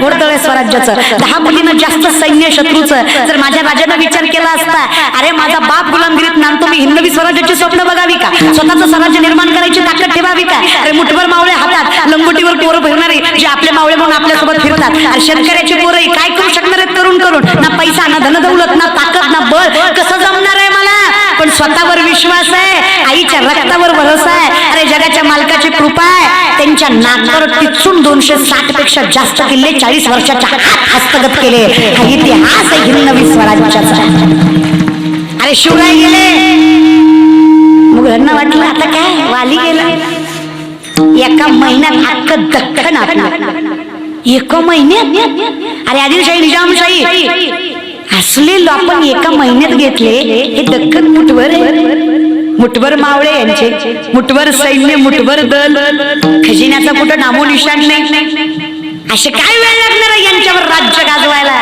घोडदळ आहे स्वराज्याचं. दहा मुलीनं जास्त सैन्य शत्रूचं. जर माझ्या राजानं विचार केला असता अरे माझा बाप गुलामगिरीत नांदतो मी हिंदवी स्वराज्याची स्वप्न बघावी का? स्वतःचं स्वराज्य निर्माण करायची ताकद ठेवावी का? अरे मुठभर मावळे हातात लंगोटीवर पोरं फिरणारी जे आपले मावळे म्हणून आपल्यासोबत फिरतात. अरे शेतकऱ्याचे पोरं काय करू शकणार आहेत तरुण करून ना पैसा ना धन दौलत ना ताकद ना बळ. कसं जमणार आहे मला? पण स्वतःवर विश्वास आहे. आईच्या रक्तावर भरोसा आहे. अरे जगाच्या मालकाची कृपा आहे. त्यांच्या नाकावर टिचून दोनशे साठपेक्षा जास्त किल्ले चाळीस वर्षाच्या आत हस्तगत केले. हा इतिहास हिंदवी स्वराज्याचा अरे शिवराय गेले. मुघलांना वाटलं आता काय? वाली गेला. एका महिन्यात हक्क दक्कन एका महिन्यात? अरे आदिलशाही निजामशाही असले आपण एका महिन्यात घेतले हे दक्कन मुठवर मुठभर मावळे यांचे मुठभर सैन्य मुठभर दल. खजिन्याचा कुठं नामो निशाण नाही? असे काय वेळ लागणार यांच्यावर राज्य गाजवायला?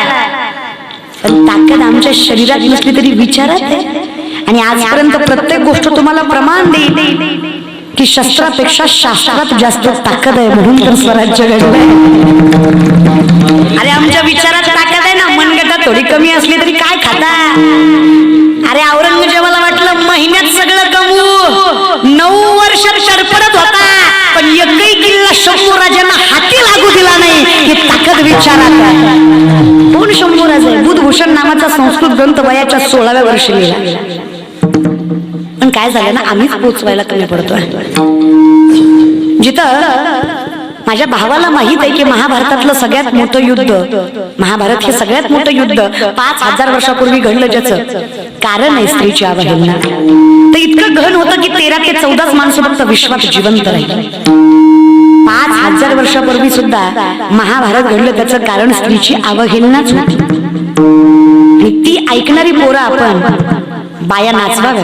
पण ताकद आमच्या शरीरात नसली तरी विचारात आहे. आणि आजपर्यंत प्रत्येक गोष्ट तुम्हाला प्रमाण देईल की शस्त्रापेक्षा शास्त्रात जास्त ताकद आहे म्हणून तर स्वराज्य घडलंय सोळाव्या वर्षी लिहिला. पण काय झालं ना आम्हीच पोचवायला कमी पडतोय. जिथं माझ्या भावाला माहीत आहे की महाभारतातलं सगळ्यात मोठं युद्ध महाभारत हे सगळ्यात मोठं युद्ध पाच हजार वर्षापूर्वी घडलं ज्याचं. कारण आहे स्त्रीची अवहेलना. तर इतकं घन होतं की तेरा ते चौदाच माणसं फक्त विश्वात जिवंत राहील. पाच हजार वर्षापूर्वी सुद्धा महाभारत घडलं त्याचं कारण स्त्रीची अवहेलनाच होती. ती ऐकणारी पोरं आपण. बाया नाचवा का?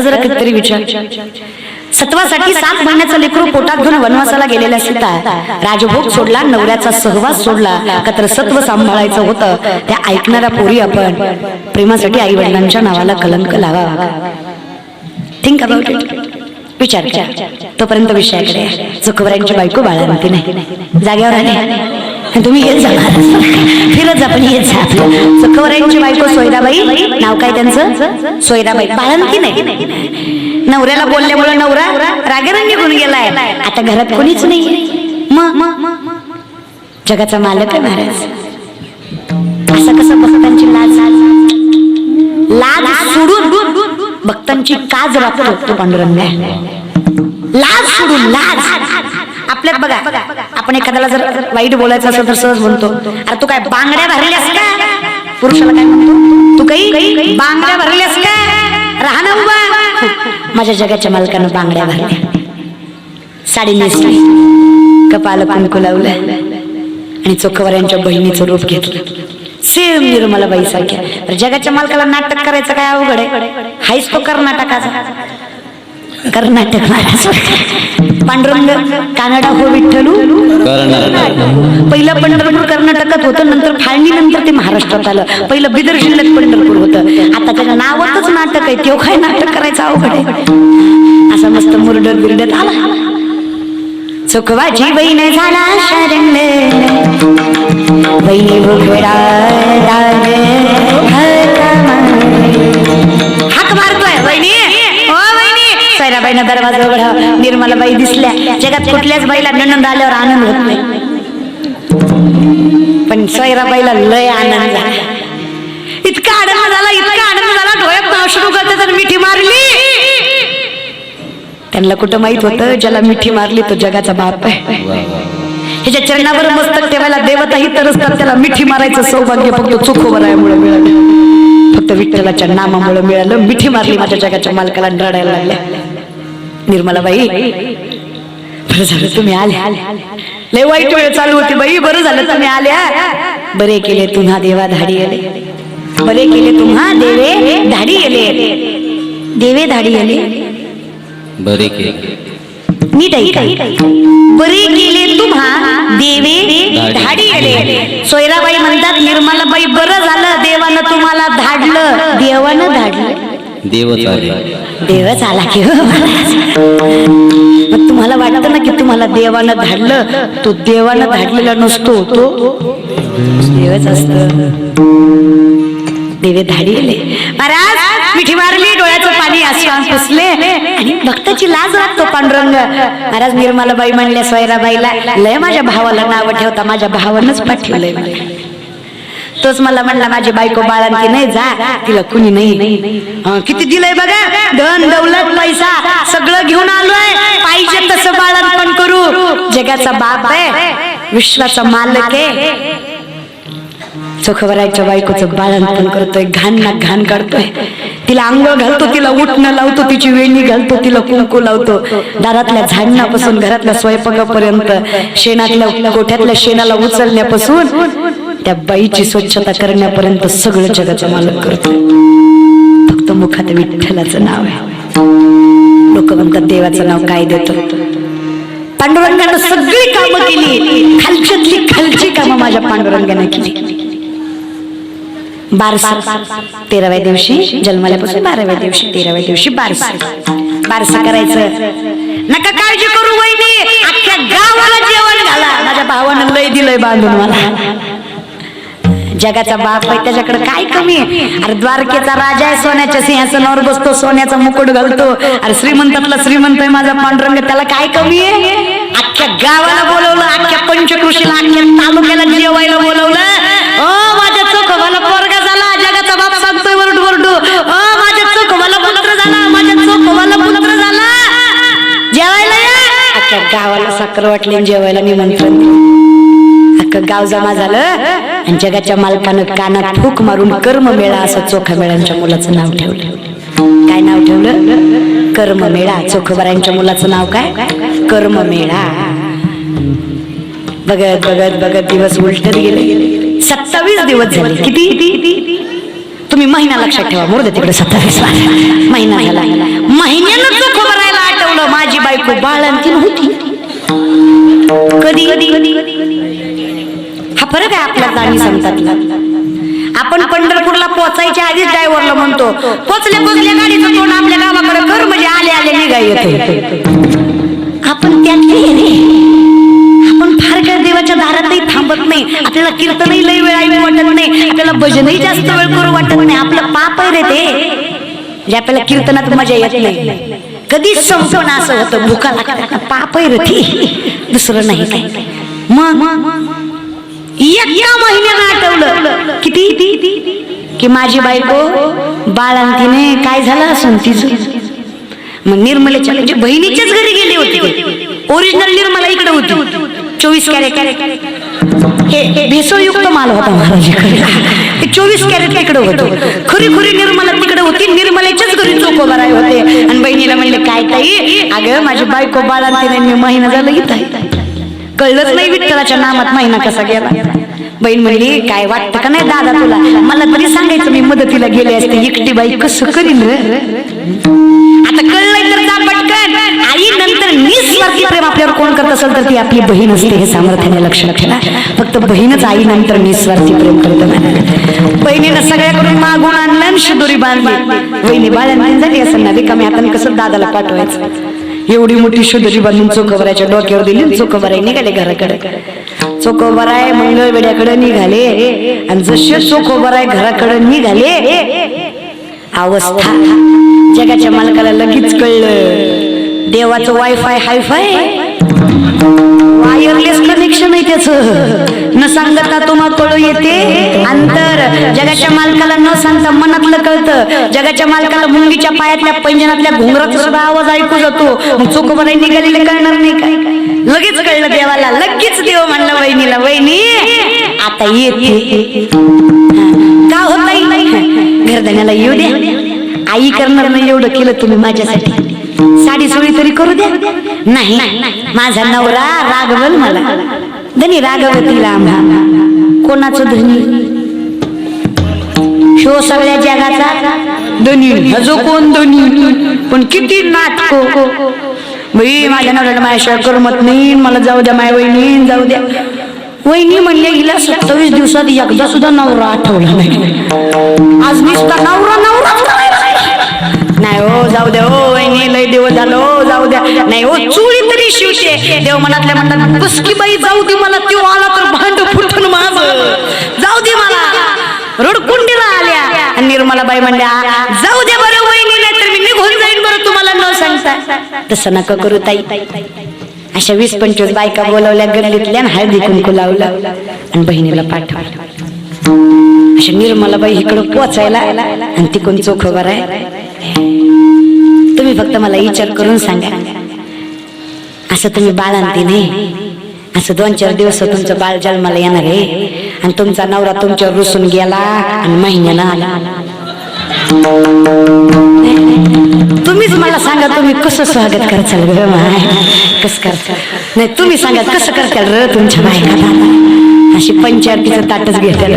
जरा कितीतरी विचार. सत्वासाठी सात महिन्याचं लेकरू पोटात घेऊन वनवासाला गेलेल्या सीता राजभोग सोडला नवऱ्याचा सहवास सोडला एकत्र सत्व सांभाळायचं होतं त्या ऐकणाऱ्या पोरी आपण प्रेमासाठी आई वडिलांच्या नावाला कलंक लावावा. थिंक अबाउट इट विचार विचार तोपर्यंत विषयाकडे चुकवऱ्यांची बायको बाळांती नाही. जाग्यावर आली. तुम्ही येत जा फिरत जा पण येत जा आपलं. बायको सोयराबाई नाव काय त्यांचं? सोयराबाई. बाळंती नाही. नवऱ्याला बोलल्यामुळे नवरा रागानं निघून गेलाय. आता घरात कोणीच नाही मग जगाचा मालक आहे महाराज. असं कसं भक्तांची लाज? लाज सोडून भक्तांची काज राखतो पांडुरंग. आहे. लाज सोडून लाज. आपल्यात बघा आपण एखाद्याला जर वाईट बोलायचं असेल तर सहज बोलतो. अरे तू काय बांगड्या भरल्यास का? पुरुषाला काय म्हणतो? तू काही बांगड्या भरल्यास का? राहा ना उभा. माझ्या जगाच्या मालकानं बांगड्या भरल्या. साडी नेसली. कपाल कुंकू लावलं. आणि चोखवऱ्यांच्या बहिणीचं रूप घेतलं. सेम निर्मला बाई सारख्या जगाच्या मालकाला नाटक करायचं काय अवघड आहे? हायच तो कर्नाटकाचा. कर्नाटक महाराज पांडुरंग कानडा हो विठ्ठलू. पहिलं पंढरपूर कर्नाटकात होतं नंतर फाळणी नंतर ते महाराष्ट्रात आलं. पहिलं बिदर जिल्ह्यात पंढरपूर होतं. आता त्याच्या नावातच नाटक आहे तेव्हा काय नाटक करायचं अवघड आहे? असं मस्त मुरडत बिरडत आला. चुकवाची बहीण झाला शरण. बहिणी भोगडा बाईनं दरवाजा उघडा निर्मलाबाई दिसल्या. जगात कुठल्याच बाईला नंद आल्यावर आनंद होत नाही. पण सैराबाईला लय आनंद झाला. इतका आनंद झाला इतका आनंद झाला. डोळ्यात नाव करते तर मिठी मारली. त्यांना कुठं माहीत होतं? ज्याला मिठी मारली तो जगाचा बाप आहे. ह्याच्या चरणावर मस्तक ठेवायला देवताही तर त्याला मिठी मारायचं सौभाग्य फक्त चुकोबरायामुळे मिळालं. फक्त विठ्ठलाच्या नामामुळे मिळालं. मिठी मारली माझ्या जगाच्या मालकाला रडायला लागल्या. निर्मलाबाई बरं झालं तुम्ही आल्या. लय वाईट वेळ चालू होती बाई बरं झालं तुम्ही आल्या. बरे केले तुम्हा देवा धाडी आले बरे केले तुम्हा देवे धाडी आले देवे धाडी आले बरे केले. नीट ऐका बरे केले तुम्हा देवे धाडी आले सोयराबाई म्हणतात निर्मलाबाई बरं झालं देवानं तुम्हाला धाडलं. देवानं धाडलं. देवच आले देवच आला की हो मग तुम्हाला वाटतं ना की तुम्हाला देवानं धाडलं? तो देवानं धाडलेला नसतो तो देवच असत. देवे धाडीले. महाराज मिठी मारली डोळ्याचं पाणी आसमान पुसले आणि भक्ताची लाज राखतो पांडुरंग. महाराज निर्मलाबाई म्हणल्या स्वैराबाईला लय माझ्या भावाला नाव ठेवता माझ्या भावानंच पाठवलंय. मला तोच मला म्हणला माझी बायको बाळांची नाही जा तिला कुणी नाही. किती दिलंय बघा धन दौलत पैसा सगळं घेऊन आलोय. पाहिजे तसं बाळांपण करू. जगाचा बाप आहे विश्वाचा मालक आहे. चोखबरायच्या बायकोचं बाळणपण करतोय घाण ना घाण काढतोय. तिला अंग घालतो तिला उठणं लावतो तिची वेणी घालतो तिला कुंकू लावतो. दारातल्या झाडण्यापासून घरातल्या स्वयंपाकापर्यंत शेणातल्या गोठ्यातल्या शेणाला उचलण्यापासून त्या बाईची स्वच्छता करण्यापर्यंत सगळं जगाचं मालक करतोय फक्त मुखात विठ्ठलाचं नाव आहे. लोक म्हणतात देवाचं नाव काय देतो? पांडुरंगानं सगळी कामं केली. खालच्यातली खालची कामं माझ्या पांडुरंगाने केली. बारसा. तेराव्या दिवशी जन्माल्यापासून बाराव्या दिवशी तेराव्या दिवशी बारसा. बारसा करायचं. नका काळजी करू वहिनी. अख्ख्या गावाला जेवण घाला. माझ्या भावानं लय दिलंय बांधून मला. जगाचा बाप आहे त्याच्याकडे काय कमी? आहे अरे द्वारकेचा राजा आहे सोन्याच्या सिंहासनावर बसतो सोन्याचा मुकुट घालतो. अरे श्रीमंतातला श्रीमंत आहे माझा पांडुरंग त्याला काय कमी? आहे अख्ख्या गावाला बोलवलं अख्ख्या पंचकृषीला अख्ख्या तालुक्याला जेवायला बोलवलं. ओ माझ्या चोखोबाला पोरगा झाला जगाचा बाप सांगतोय वरडू वरडू. ओ माझ्या चोखोबाला पुत्र झाला माझ्या चोखोबाला पुत्र झाला. जेवायला या. अख्ख्या गावाला साखर वाटली जेवायला निमंत्रण अख्खं गाव जमा झालं आणि जगाच्या मालकानं कानात फूक मारून कर्म मेळा असं चोखा मेळांच्या मुलाचं नाव ठेवलं. काय नाव ठेवलं? कर्म मेळा. चोखबरांच्या मुलाचं नाव काय? कर्म मेळा. बघत बघत बघत दिवस उलटत गेले. सत्तावीस दिवस झाले. किती? तुम्ही महिना लक्षात ठेवा. मोर तिकडे सत्तावीस महिना झाला. महिन्यानं चोखबरायला आठवलं. माझी बायको बाळंती होती. फरक आहे आपल्या जाणी संतातला आपण पंढरपूरला पोचायच्या आधीच ड्रायव्हरला म्हणतो पोचल्या पोचले गाडीचं तोंड आपल्या गावाकडे कर म्हणजे आले आले निघा येतो आपण त्यातले आपण फार काय देवाच्या दारातही थांबत नाही. आपल्याला कीर्तनही लई वेळ ऐकू वाटत नाही. आपल्याला भजनही जास्त वेळ करू वाटत नाही. आपलं पाप आहे रे ते. जे आपल्याला कीर्तनात मजा येत नाही. कधीच संपवणं असं होतं. भूका लागतात. पाप आहे रे ते. दुसरं नाही काय मग? एका महिन्यानं आठवलं. किती? की माझी बायको बाळांतीने काय झालं असून तिचं? मग निर्मलेच्या म्हणजे बहिणीच्याच घरी गेले होते ओरिजिनल निर्मला इकडे होती. चोवीस कॅरेट. हे हे भेसळयुक्त माल होता महाराजाकडे. हे चोवीस कॅरेट इकडे होतं. खरी खुरी निर्मला तिकडे होती. निर्मलेच्याच घरी चोको होते. आणि बहिणीला म्हणले काय ताई? अगं माझी बायको बाळांतीने मी महिना झालं इथं कळलंच नाही विठ्ठलाच्या नामात महिना कसा गेला. बहीण म्हणली काय वाटतं का नाही दादा तुला? मला तरी सांगायचं मी मदतीला गेले असते. एकटी बाई कसं करीन आता कळलंय तर जा पटकन. आई नंतर निस्वार्थी प्रेम आपल्यावर कोण करत असेल तर ती आपली बहीण असते हे सामर्थ्याने लक्षात ठेवा फक्त बहीणच आई नंतर निस्वार्थी प्रेम करत बहिणीनं सगळ्याकडून मागून आणलं शिदोरी बांधली. बहिणी बाळ झाली असं ना रिकामी आता कसं दादाला पाठवायचं? एवढी मोठी शोधरी बांधून चोखोबराच्या डोक्यावर दिली चोखोबराई निघाले घराकडे. चोखोबराय मंगळवेड्याकडे निघाले आणि जसे चोखोबराय घराकडे निघाले अवस्था जगाच्या मालकाला लगेच कळलं. देवाचं वायफाय हायफाय. वायरलेस कनेक्शन आहे त्याच. न सांगता तुम्हा कळू येते. अंतर जगाच्या मालकाला न सांगता मनातलं कळतं. जगाच्या मालकाला मुंगीच्या पायातल्या पैंजनातल्या घुंगरात सुद्धा आवाज ऐकू जातो. मग चोख निघालेले कळणार नाही काय लगेच कळलं देवाला. लगेच देव म्हणलं वहिनीला वहिनी आता येते. का होत घरधण्याला येऊ द्या. आई करणार नाही एवढं केलं तुम्ही माझ्यासाठी. साडी सोळी तरी करू द्या. नाही माझा नवरा रागवल मला. धनी रागवतीला राम. कोणाचं धनी? शो सगळ्या जगाचा. धनी हजो कोण धनी? पण किती नाटको. बाई माझ्या नवऱ्याला माझ्याशिवाय करमत नाही. मला जाऊ द्या माझ्या वहिनी जाऊ द्या. वहिनी म्हणले गेल्या सत्तावीस दिवसात एकदा सुद्धा नवरा आठवला नाही. आज नुसता नवरा नवरा नाही हो जाऊ द्या हो वहिनी लय दिवस झालो हो, जाऊ द्या नाही हो चुळी तरी शिवते. देव मनातल्या म्हणतात कुसकी बाई जाऊ दे मला तो आला तर भांड फुटून माझ जाऊ दे मला. रडकुंडीला आल्या. आणि निर्मला बाई म्हणल्या जाऊ दे बरं वहिनी नाही तर मी निघून जाईन बरं तुम्हाला न सांगता. तसं नका करू ताई. अशा वीस पंचवीस बायका बोलावल्या गल्लीतल्या आणि हळदी कुंकू लावलं आणि बहिणीला पाठवलं. अशा निर्मलाबाई इकडं पोचायला आणि तिकडून चोख उभा आहे तुम्ही फक्त मला विचार करून सांगा. असं तुम्ही बाळांती नाही. असं दोन चार दिवस तुमचं बाळ जन्माला येणार आहे. आणि तुमचा नवरा तुमच्यावर रुसून गेला आणि महिन्यानं आला. तुम्हीच मला सांगा तुम्ही कसं स्वागत करचाल ग माय कसं करचाल नाही तुम्ही सांगा कसं करचाल र तुमच्या बायका? अशी पंचायतीचं ताटच घेताल.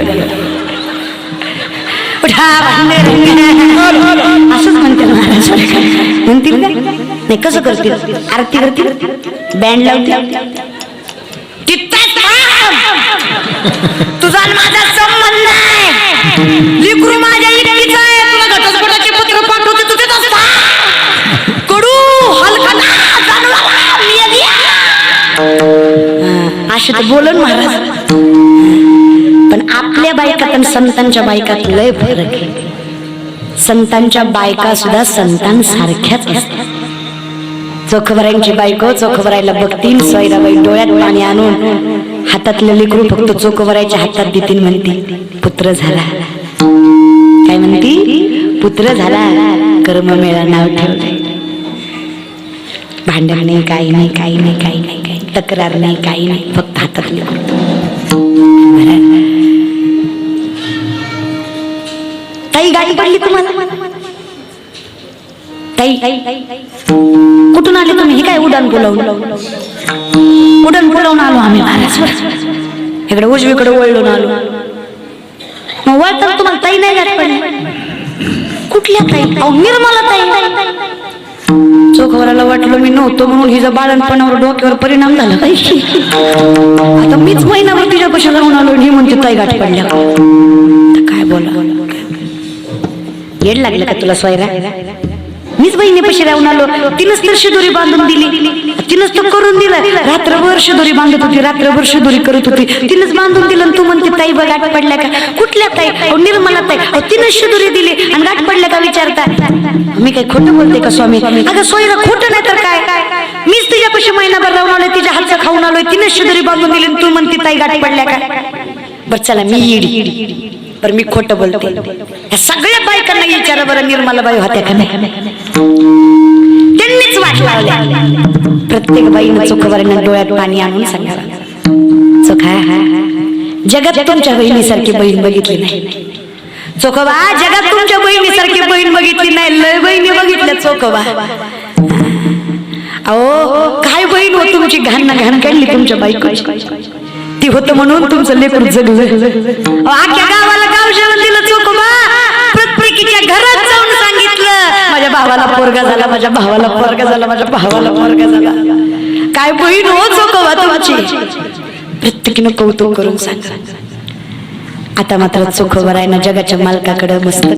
हा भांडे असंच म्हणतील महाराज म्हणतील का नाही कसं करतील आरती करतील बँड लावतील तुझा आणि माझा संबंध नाही लिकरू माझ्या इतकीच आहे तुला घटस्फोटाचे पत्र पाठवते तुझे कडू हलकटा जानवारा, मेल्या. हा, अशी तर बोलन महाराज पण आपल्या बायकात आणि संतांच्या बायकात लय फरक आहे. संतांच्या बायका सुद्धा संतांसारख्याच असतात. चोखवरायांची बायको चोखवरायला बघतील सोयराबाई डोळ्यात पाणी आणून हातातलं लेकरू फक्त चोखवरायच्या हातात देतील म्हणते पुत्र झाला. काय म्हणती? पुत्र झाला कर्म मेळा नाव ठेवलंय. भांडण नाही काही नाही काही नाही काही नाही काही तक्रार नाही काही नाही फक्त हातात लेकरू. काही ताई गाडी पडली तुम्हाला? ताई कुठून आले तुम्ही? हे काय उडान बोलावलं? उडान बोलावून आलो आम्ही महाराज इकडे उजवीकडे वळून आलो. मग वळताना तुम्हाला ताई नाही गाठ पडली. कुठल्या ताई? अहो निर्मला ताई. चोखवराला वाटलं मी नव्हतो म्हणून हिचा बाळणपणावर डोक्यावर परिणाम झाला. पाहिजे आता मीच महिनाभर तुझ्या कशाला राहून आलो ही म्हणते ताई गाठ पडल्या काय बोला? येड लागलं का तुला सोयरा? मीच बहिणी पशी राहून आलो. तिनंच तर शिदोरी बांधून दिली. तिनंच तर करून दिलं. रात्रभर शिदोरी बांधत होती रात्रभर शिदोरी करत होती. तिनंच बांधून दिलं तू म्हणते ताई बघ गाठ पडल्या का? कुठल्या ताई? अहो निर्मला ताई. अहो तिनंच शिदोरी दिली आणि गाठ पडल्या का विचारता? मी काही खोटं बोलते का स्वामी? अगं सोयरा खोटं नाही तर काय? मीच तुझ्यापाशी महिनाभर राहून आलोय तिच्या हातचं खाऊन आलोय. तिनंच शिदोरी बांधून दिली तू म्हणते ताई गाठ पडल्या का? बर चला मी येडी. बरं मी खोटं बोलते. या सगळ्या बायकांना विचारा बरं निर्मला बाई होत्या का नाही? त्यांनीच वाट लावल्या प्रत्येक बाईनं चोखवरांना डोळ्यात पाणी आणून सांगावं. चोखा जगात तुमच्या बहिणीसारखी बहीण बघितली नाही. चोखोबा जगात तुमच्या बहिणीसारखी बहीण बघितली नाही. लय बहिणी बघितल्या चोखोबा अहो काय बहीण हो तुमची? घाण ना घाण काढली तुमच्या बायकोची. ती होतं म्हणून तुमचं लेकरू जगलं. गावाला दिलं प्रत्येकीच्या घरात जाऊन सांगितलं माझ्या भावाला पोरगा झाला माझ्या भावाला पोरगा झाला माझ्या भावाला पोरगा झाला. काय बहीण हो चोखोबा तुमची प्रत्येकीनं कौतुक करून सांग आता मात्र चोखोबर आहे ना जगाच्या मालकाकडे मस्त